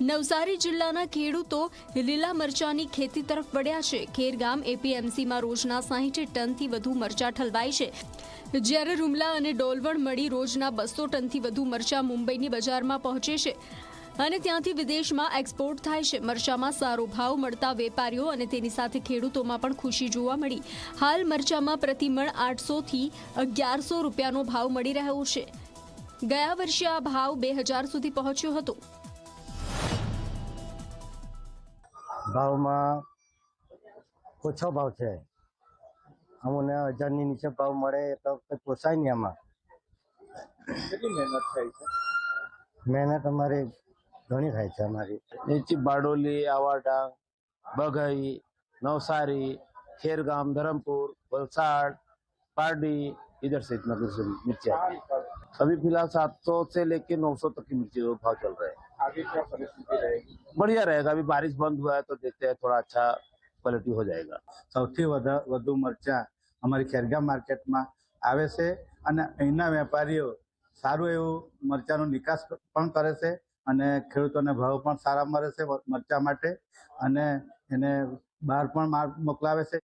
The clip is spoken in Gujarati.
નવસારી જિલ્લાના ખેડૂતો લીલા મરચાની ખેતી તરફ વળ્યા છે. ખેરગામ એપીએમસીમાં રોજના સાહીઠ ટનથી વધુ મરચા ઠલવાય છે. જ્યારે રૂમલા અને ડોલવણ મળી રોજના બસો ટનથી વધુ મરચા મુંબઈની બજારમાં પહોંચે છે. અને ત્યાંથી વિદેશમાં એક્સપોર્ટ થાય છે. મરચામાં સારો ભાવ મળતા વેપારીઓ અને તેની સાથે ખેડૂતોમાં પણ ખુશી જોવા મળી. હાલ મરચામાં પ્રતિમણ આઠસોથી અગિયારસો રૂપિયાનો ભાવ મળી રહ્યો છે. ગયા વર્ષે આ ભાવ બે હજાર સુધી પહોંચ્યો હતો. ભાવમાં ઓછો ભાવ છે અમને હજારની નીચે ભાવ મળે તો કંઈ પોસાય નહીં આમાં કેટલી મહેનત થઈ છે મહેનત અમારી ઘણી થાય છે અમારી નીચી બારડોલી આવાડા બઘઈ नवसारी खेरगाम धर्मपुर वलसाड पारडी इधर से इतना कुछ मिर्ची आती है अभी फिलहाल सात सौ से लेके नौ सौ तक की मिर्ची का भाव चल रहा है आगे क्या परिस्थिति रहेगी बढ़िया रहेगा अभी बारिश बंद हुआ है तो देखते हैं थोड़ा अच्छा क्वालिटी हो जाएगा સૌથી વધા- વધુ મરચાં અમારી ખેરગામ માર્કેટમાં આવે છે અને અહીંના વેપારીઓ સારું એવું મરચાંનો નિકાસ પણ કરે છે અને ખેડૂતોને ભાવ પણ સારા મળે છે મરચાં માટે અને એને બહાર પણ માલ મોકલાવે છે